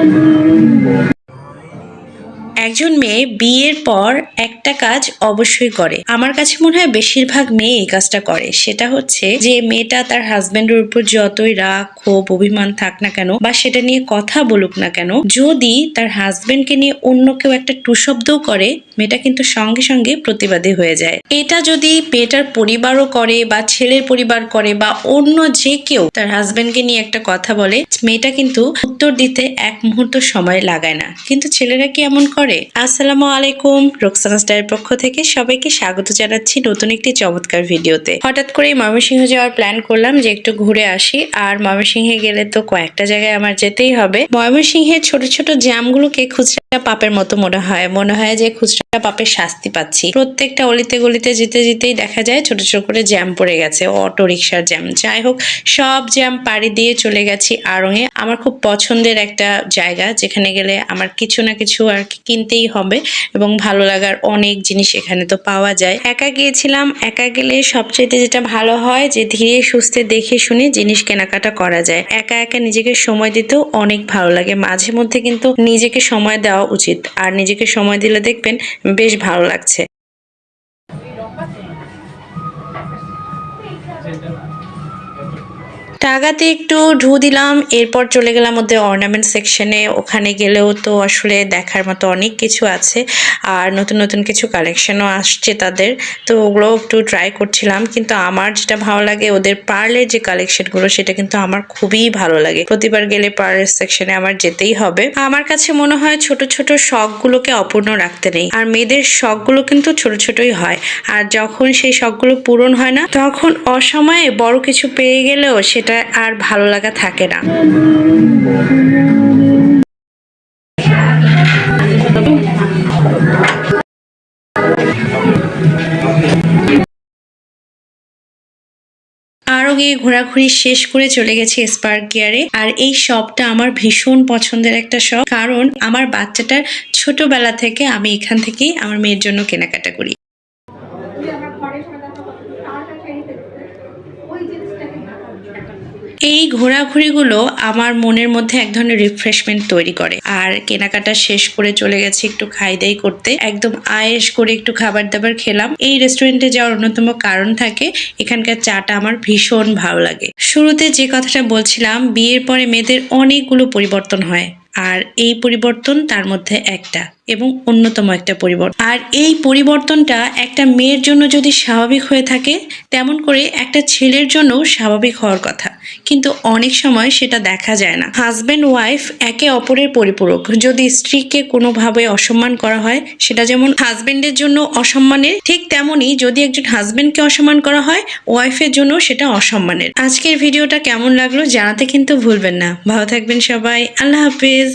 You. একজন মেয়ে বিয়ের পর একটা কাজ অবশ্যই করে। আমার কাছে মনে হয় বেশিরভাগ মেয়ে এই কাজটা করে। সেটা হচ্ছে যে মেয়েটা তার হাজবেন্ডের উপর যতই রাগ, ক্ষোভ, অভিমান থাক না কেন বা সেটা নিয়ে কথা বলুক না কেন, যদি তার হাজবেন্ডকে নিয়ে অন্য কেউ একটা টুশব্দও করে, মেয়েটা কিন্তু সঙ্গে সঙ্গে প্রতিবাদী হয়ে যায়। এটা যদি মেয়েটার পরিবারও করে বা ছেলের পরিবার করে বা অন্য যে কেউ তার হাজবেন্ডকে নিয়ে একটা কথা বলে, মেয়েটা কিন্তু উত্তর দিতে এক মুহূর্ত সময় লাগায় না। কিন্তু ছেলেরা কি এমন করে? আসসালামু আলাইকুম। রোকসানা স্টারের পক্ষ থেকে সবাইকে স্বাগত জানাচ্ছি নতুন একটি চমৎকার ভিডিওতে। হঠাৎ করে ময়মনসিংহ যাওয়ার প্ল্যান করলাম যে একটু ঘুরে আসি। আর ময়মনসিংহে গেলে তো কয়েকটা জায়গায় আমার যেতেই হবে। ময়মনসিংহের ছোট ছোট জ্যামগুলোকে খুচরা পাপের মতো মনে হয়। মনে হয় যে খুচরা পাপের শাস্তি পাচ্ছি। প্রত্যেকটা অলিতে গলিতে যেতে যেতেই দেখা যায় ছোট ছোট করে জ্যাম পড়ে গেছে। অটো রিক্সার জ্যাম। যাই হোক, সব জ্যাম পাড়ি দিয়ে চলে গেছি আরঙে আমার খুব পছন্দের একটা জায়গা, যেখানে গেলে আমার কিছু না কিছু আর কি কিনতেই হবে এবং ভালো লাগার অনেক জিনিস এখানে তো পাওয়া যায়। একা গিয়েছিলাম, একা গেলে সবচেয়ে যেটা ভালো হয় যে ধীরে সুস্থে দেখে শুনে জিনিস কেনাকাটা করা যায়। একা একা নিজেকে সময় দিতেও অনেক ভালো লাগে। মাঝে মধ্যে কিন্তু নিজেকে সময় দেওয়া উচিত আর নিজেকে সময় দিলে দেখবেন বেশ ভালো লাগছে। টাকাতে একটু ঢু দিলাম, এরপর চলে গেলাম ওদের অর্নামেন্ট সেকশনে ওখানে গেলেও তো আসলে দেখার মতো অনেক কিছু আছে, আর নতুন নতুন কিছু কালেকশনও আসছে তাদের। তো ওগুলো একটু ট্রাই করছিলাম, কিন্তু আমার যেটা ভালো লাগে ওদের পার্লের যে কালেকশনগুলো সেটা কিন্তু আমার খুবই ভালো লাগে। প্রতিবার গেলে পার্লের সেকশনে আমার যেতেই হবে। আমার কাছে মনে হয় ছোট ছোট শখগুলোকে অপূর্ণ রাখতে নেই, আর মেয়েদের শখগুলো কিন্তু ছোট ছোটই হয়। আর যখন সেই শখগুলো পূরণ হয় না, তখন অসময়ে বড় কিছু পেয়ে গেলেও সেটা আর ভালো লাগা থাকে না। আরও গিয়ে ঘোরাঘুরি শেষ করে চলে গেছি স্পার্ক গিয়ারে আর এই শপটা আমার ভীষণ পছন্দের একটা শপ কারণ আমার বাচ্চাটার ছোটবেলা থেকে আমি এখান থেকেই আমার মেয়ের জন্য কেনাকাটা করি। এই ঘোরাঘুরিগুলো আমার মনের মধ্যে এক ধরনের রিফ্রেশমেন্ট তৈরি করে। আর কেনাকাটা শেষ করে চলে গেছি একটু খাই দাই করতে। একদম আয়েস করে একটু খাবার দাবার খেলাম। এই রেস্টুরেন্টে যাওয়ার অন্যতম কারণ থাকে, এখানকার চাটা আমার ভীষণ ভালো লাগে। শুরুতে যে কথাটা বলছিলাম, বিয়ের পরে মেয়েদের অনেকগুলো পরিবর্তন হয়। আর এই পরিবর্তন তার মধ্যে একটা। এবং অন্যতম একটা পরিবর্তন। আর এই পরিবর্তনটা একটা মেয়ের জন্য যদি স্বাভাবিক হয়ে থাকে, তেমন করে একটা ছেলের জন্য স্বাভাবিক হওয়ার কথা। কিন্তু অনেক সময় সেটা দেখা যায় না। হাজব্যান্ড ওয়াইফ একে অপরের পরিপূরক। যদি স্ত্রীকে কোনোভাবে অসম্মান করা হয়, সেটা যেমন হাজব্যান্ডের জন্য অসম্মানের, ঠিক তেমনই যদি একজন হাজব্যান্ডকে অসম্মান করা হয় ওয়াইফের জন্য সেটা অসম্মানের। আজকের ভিডিওটা কেমন লাগল জানাতে কিন্তু ভুলবেন না। ভালো থাকবেন সবাই। আল্লাহ হাফিজ।